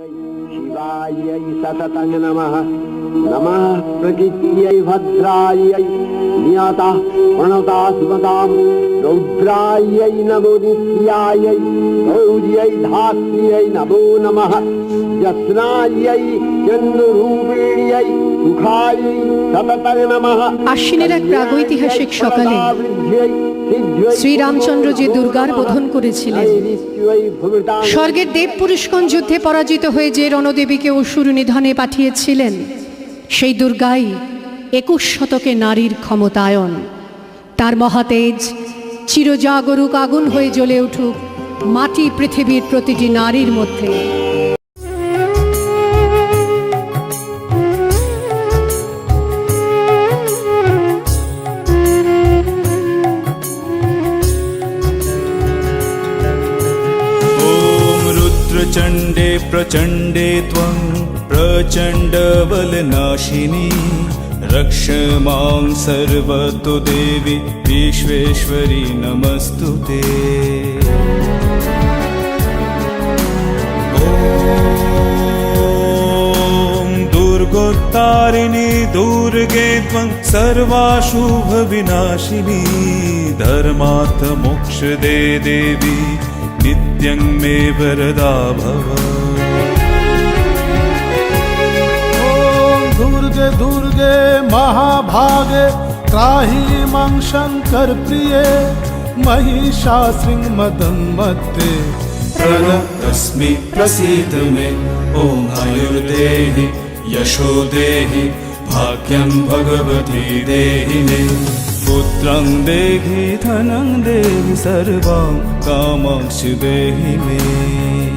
शिवायै सततं नमः। नमः प्रकृत्यै भद्रायै नियतः प्रणता स्मतां रौद्रायै नमो नित्यायै गौर्यै धात्र्यै नमो नमः। यत्नायै नमः আশ্বিনের এক প্রাগৈতিহাসিক সকালে শ্রীরামচন্দ্র যে দুর্গার বোধন করেছিলেন, স্বর্গের দেব পুরুষগণ যুদ্ধে পরাজিত হয়ে যে রণদেবীকে অসুর নিধনে পাঠিয়েছিলেন, সেই দুর্গাই একুশ শতকে নারীর ক্ষমতায়ন। তার মহাতেজ চিরজাগরুক আগুন হয়ে জ্বলে উঠুক মাটি পৃথিবীর প্রতিটি নারীর মধ্যে। रुद्रचण्डे प्रचण्डे त्वं प्रचण्डबलनाशिनी। रक्ष मां सर्वतो देवि विश्वेश्वरि नमस्तु ते। दुर्गोत्तारिणि दुर्गे त्वं सर्वाशुभविनाशिनी। धर्मार्थ मोक्षदे देवी नित्यं मे वरदा भव। दुर्गे दुर्गे महाभागे त्राहि माँ शङ्करप्रिये महिषासृङ्मदन्मत्ते प्रणतस्मि प्रसीद मे ॐ आयुर्देहि यशो देहि भाग्यं भगवती देहि मे। पुत्रं देहि धनं देहि सर्वां कामांशु देहि मे